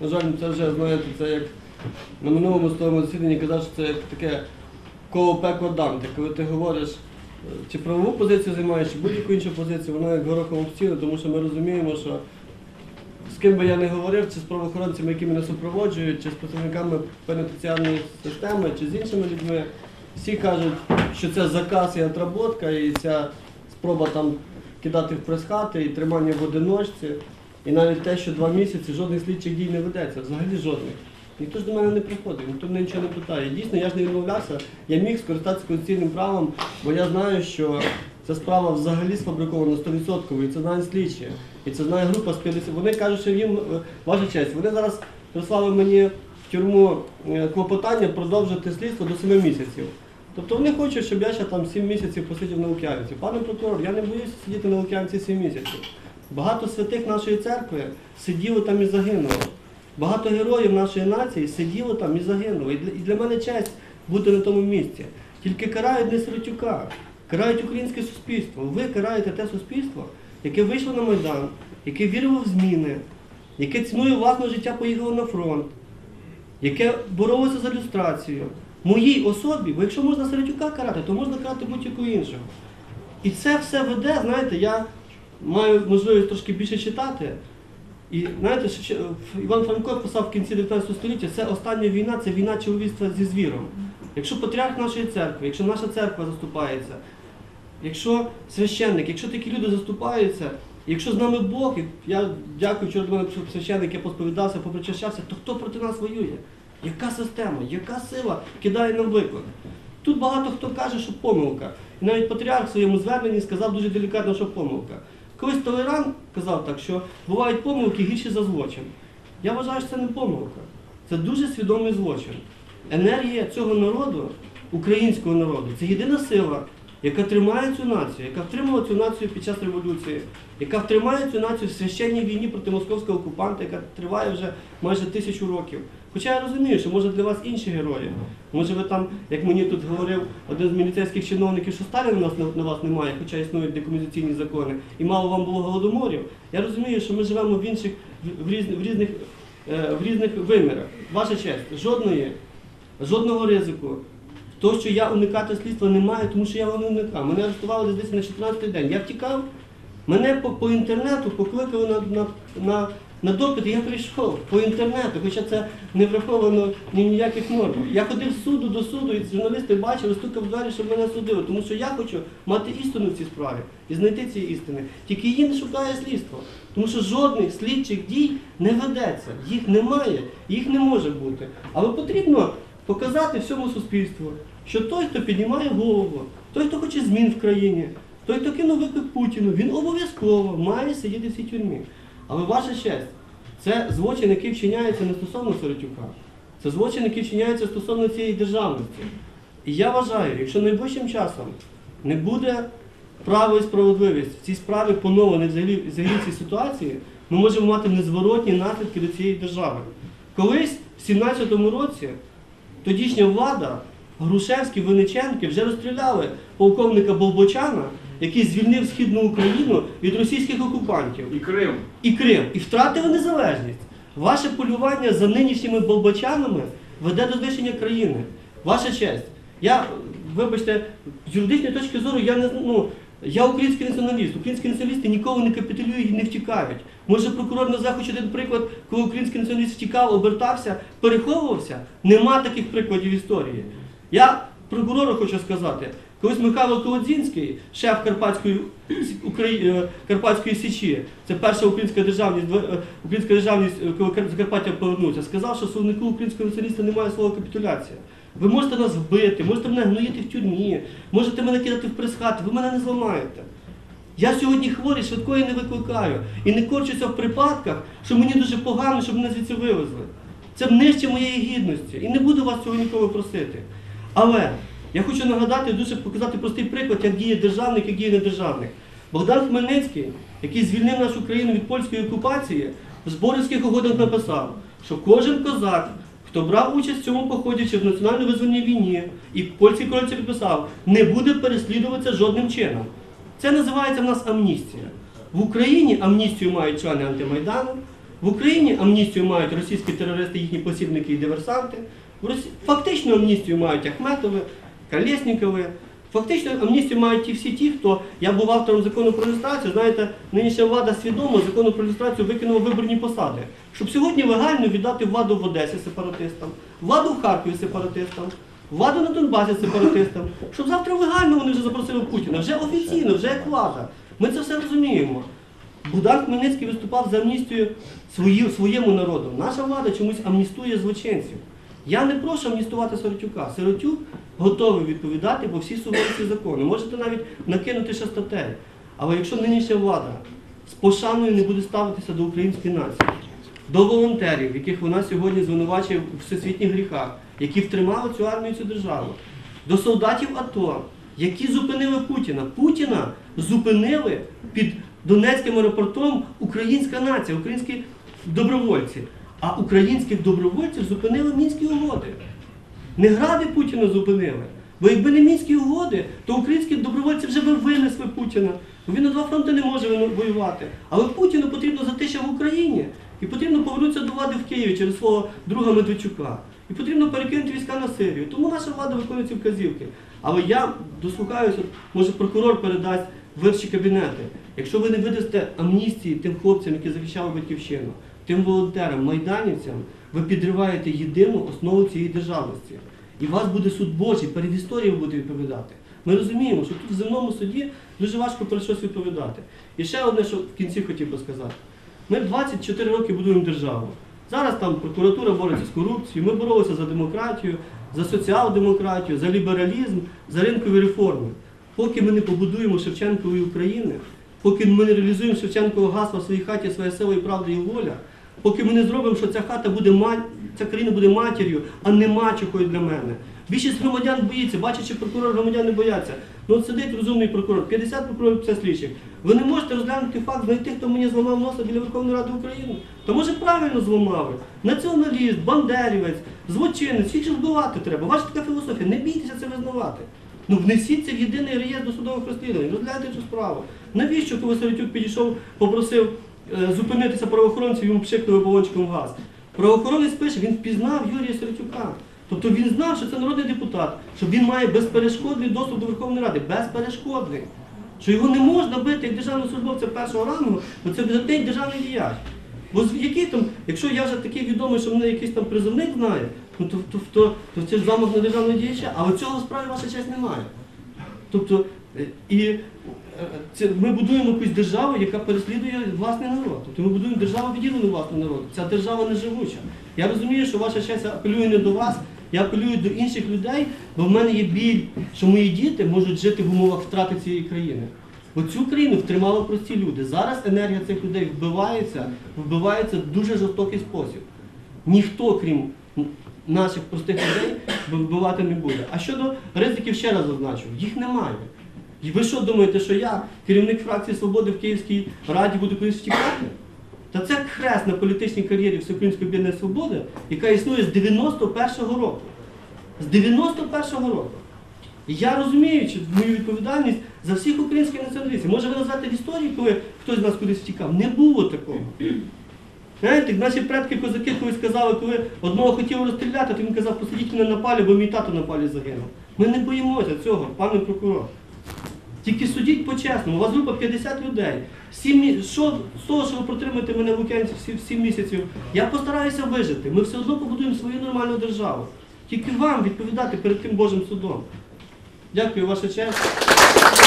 На жаль, це вже, знаєте, це як на минулому своєму засіданні казав, що це як таке коло пекло Данте. Коли ти говориш, е, чи правову позицію займаєш, чи будь-яку іншу позицію, воно як горохом об стіну, тому що ми розуміємо, що з ким би я не говорив, чи з правоохоронцями, які мене супроводжують, чи з працівниками пенітенціарної системи, чи з іншими людьми, всі кажуть, що це заказ і отработка, і ця спроба там кидати в прес-хати, і тримання в одиночці, і навіть те, що два місяці жодних слідчих дій не ведеться, взагалі жодних. Ніхто ж до мене не приходить, ніхто мене нічого не питає. Дійсно, я ж не відмовлявся, я міг скористатися конституційним правом, бо я знаю, що ця справа взагалі сфабрикована 100%, і це знає слідчі. І це знає група з 50. Вони кажуть, що їм, е, ваша честь, вони зараз прислали мені в тюрму е, клопотання продовжити слідство до 7 місяців. Тобто вони хочуть, щоб я ще там 7 місяців посидів на Лук'янівці. Пане прокурор, я не боюся сидіти на Лук'янівці 7 місяців. Багато святих нашої церкви сиділо там і загинуло. Багато героїв нашої нації сиділо там і загинуло. І для, мене честь бути на тому місці. Тільки карають не Сиротюка, карають українське суспільство. Ви караєте те суспільство, яке вийшло на Майдан, яке вірило в зміни, яке цінує власне життя, поїхало на фронт, яке боролося за люстрацію. Моїй особі, бо якщо можна Сиротюка карати, то можна карати будь-якого іншого. І це все веде, знаєте, я маю можливість трошки більше читати. І знаєте, що Іван Франко писав в кінці 19 століття, це остання війна, це війна чоловіцтва зі звіром. Якщо патріарх нашої церкви, якщо наша церква заступається, якщо священник, якщо такі люди заступаються, якщо з нами Бог, і я дякую, вчора до мене священник, я посповідався, попричащався, то хто проти нас воює? Яка система, яка сила кидає нам виклик? Тут багато хто каже, що помилка. І навіть патріарх в своєму зверненні сказав дуже делікатно, що помилка. Колись Толеран казав так, що бувають помилки гірші за злочин. Я вважаю, що це не помилка. Це дуже свідомий злочин. Енергія цього народу, українського народу, це єдина сила, яка тримає цю націю, яка втримала цю націю під час революції, яка втримає цю націю в священній війні проти московського окупанта, яка триває вже майже тисячу років. Хоча я розумію, що може для вас інші герої. Може ви там, як мені тут говорив один з міліцейських чиновників, що Сталіна нас на, вас немає, хоча існують декомунізаційні закони, і мало вам було голодоморів. Я розумію, що ми живемо в інших в, різних, в різних е, в різних вимірах. Ваша честь, жодної, жодного ризику. То, що я уникати слідства не маю, тому що я його не уникав. Мене арештували десь на 14-й день. Я втікав, мене по, по інтернету покликали на, на, на, на допит, і я прийшов по інтернету, хоча це не враховано ні ніяких нормах. Я ходив з суду до суду, і журналісти бачили, стукав в двері, щоб мене судили, тому що я хочу мати істину в цій справі і знайти ці істини. Тільки її не шукає слідство. Тому що жодних слідчих дій не ведеться, їх немає, їх не може бути. Але потрібно показати всьому суспільству, що той, хто піднімає голову, той, хто хоче змін в країні, той, хто кинув виклик Путіну, він обов'язково має сидіти в цій тюрмі. Але ваша честь, це злочин, який вчиняється не стосовно Сиротюка, це злочин, який вчиняється стосовно цієї державності. І я вважаю, якщо найближчим часом не буде право і справедливість в цій справі поновлений взагалі, взагалі цій ситуації, ми можемо мати незворотні наслідки до цієї держави. Колись, в 17-му році, тодішня влада, Грушевський, Винниченки вже розстріляли полковника Болбочана, який звільнив Східну Україну від російських окупантів І Крим. і Крим, і втратили незалежність. Ваше полювання за нинішніми болбачанами веде до знищення країни. Ваша честь. Я, вибачте, з юридичної точки зору, я не ну. Я український націоналіст. Українські націоналісти ніколи не капітулюють і не втікають. Може, прокурор назве хоч один приклад, коли український націоналіст втікав, обертався, переховувався. Нема таких прикладів історії. Я прокурору хочу сказати, колись Михайло Колодзінський, шеф Карпатської, е, Карпатської Січі, це перша українська державність, е, українська державність, е, коли Закарпаття повернувся, сказав, що словнику українського націоналіста немає слова капітуляція. Ви можете нас вбити, можете мене гноїти в тюрмі, можете мене кидати в прес-хати, ви мене не зламаєте. Я сьогодні хворий, швидкої не викликаю. І не корчуся в припадках, що мені дуже погано, щоб мене звідси вивезли. Це нижче моєї гідності. І не буду вас цього ніколи просити. Але я хочу нагадати, дуже показати простий приклад, як діє державник, як діє недержавник. Богдан Хмельницький, який звільнив нашу країну від польської окупації, в Зборівських угодах написав, що кожен козак, хто брав участь в цьому поході чи в національно-визвольній війні, і польський король це підписав, не буде переслідуватися жодним чином. Це називається в нас амністія. В Україні амністію мають члени антимайдану, В Україні амністію мають російські терористи, їхні посібники і диверсанти. Фактично амністію мають Ахметови, Колєснікови. Фактично амністію мають ті всі ті, хто я був автором закону про люстрацію. Знаєте, нинішня влада свідомо закону про люстрацію викинула виборні посади, щоб сьогодні легально віддати владу в Одесі сепаратистам, владу в Харкові сепаратистам, владу на Донбасі сепаратистам, щоб завтра легально вони вже запросили Путіна, вже офіційно, вже як влада. Ми це все розуміємо. Богдан Хмельницький виступав за амністію своєму народу. Наша влада чомусь амністує злочинців. Я не прошу амністувати Сиротюка. Сиротюк готовий відповідати по всій суворості закону. Можете навіть накинути ще статей. Але якщо нинішня влада з пошаною не буде ставитися до української нації, до волонтерів, яких вона сьогодні звинувачує у всесвітніх гріхах, які втримали цю армію, цю державу, до солдатів АТО, які зупинили Путіна. Путіна зупинили під Донецьким аеропортом українська нація, українські добровольці. А українських добровольців зупинили мінські угоди. Не гради Путіна зупинили. Бо якби не мінські угоди, то українські добровольці вже би винесли Путіна. Бо він на два фронти не може воювати. Але Путіну потрібно затища в Україні. І потрібно повернутися до влади в Києві через свого друга Медведчука. І потрібно перекинути війська на Сирію. Тому наша влада виконує ці вказівки. Але я дослухаюся, може прокурор передасть вищі кабінети. Якщо ви не видасте амністії тим хлопцям, які захищали батьківщину, тим волонтерам, майданівцям, ви підриваєте єдину основу цієї державності. І вас буде суд Божий, перед історією буде відповідати. Ми розуміємо, що тут в земному суді дуже важко перед щось відповідати. І ще одне, що в кінці хотів би сказати. Ми 24 роки будуємо державу. Зараз там прокуратура бореться з корупцією, ми боролися за демократію, за соціал-демократію, за лібералізм, за ринкові реформи. Поки ми не побудуємо Шевченкової України, поки ми не реалізуємо Шевченкового гасла в своїй хаті, своя сила і правда і воля, поки ми не зробимо, що ця хата буде ма- ця країна буде матір'ю, а не мачухою для мене. Більшість громадян боїться, бачачи прокурор, громадяни бояться. Ну от сидить розумний прокурор, 50 прокурорів 50 слідчих. Ви не можете розглянути факт, знайти, хто мені зламав носа біля Верховної Ради України. То може правильно зламали. Націоналіст, бандерівець, злочинець, їх же вбивати треба. Ваша така філософія, не бійтеся це визнавати. Ну внесіться в єдиний реєстр досудових розслідувань, розгляньте цю справу. Навіщо, коли Сарютюк підійшов, попросив зупинитися правоохоронців, йому пшикнули балончиком газ? Правоохоронець пише, він впізнав Юрія Сарютюка. Тобто він знав, що це народний депутат, що він має безперешкодний доступ до Верховної Ради. Безперешкодний. Що його не можна бити як державного службовця першого рангу, бо це видатний державний діяч. Бо який там, якщо я вже такий відомий, що мене якийсь там призовник знає, ну то, то, то, то це ж замах на державного діяча, але цього справі ваша честь немає. Тобто, е, і е, це, ми будуємо якусь державу, яка переслідує власний народ. Тобто ми будуємо державу відділену власному народу. Ця держава не живуча. Я розумію, що ваша честь апелює не до вас, я апелюю до інших людей, бо в мене є біль, що мої діти можуть жити в умовах втрати цієї країни. Бо цю країну втримали прості люди. Зараз енергія цих людей вбивається, вбивається в дуже жорстокий спосіб. Ніхто, крім наших простих людей, вбивати не буде. А щодо ризиків, ще раз зазначу, їх немає. І ви що думаєте, що я, керівник фракції Свободи в Київській раді, буду колись втікати? Та це хрест на політичній кар'єрі Всеукраїнської об'єднаної свободи, яка існує з 91-го року. З 91-го року. І я розумію чи мою відповідальність за всіх українських націоналістів. Може ви назвати в історії, коли хтось з нас кудись втікав? Не було такого. Знаєте, наші предки козаки колись сказали, коли одного хотіли розстріляти, то він казав, посидіть мене на палі, бо мій тато на палі загинув. Ми не боїмося цього, пане прокурор. Тільки судіть по-чесному, у вас група 50 людей. Сім, що, з того, що ви протримуєте мене в всі, сім місяців, я постараюся вижити. Ми все одно побудуємо свою нормальну державу. Тільки вам відповідати перед тим Божим судом. Дякую, ваша честь.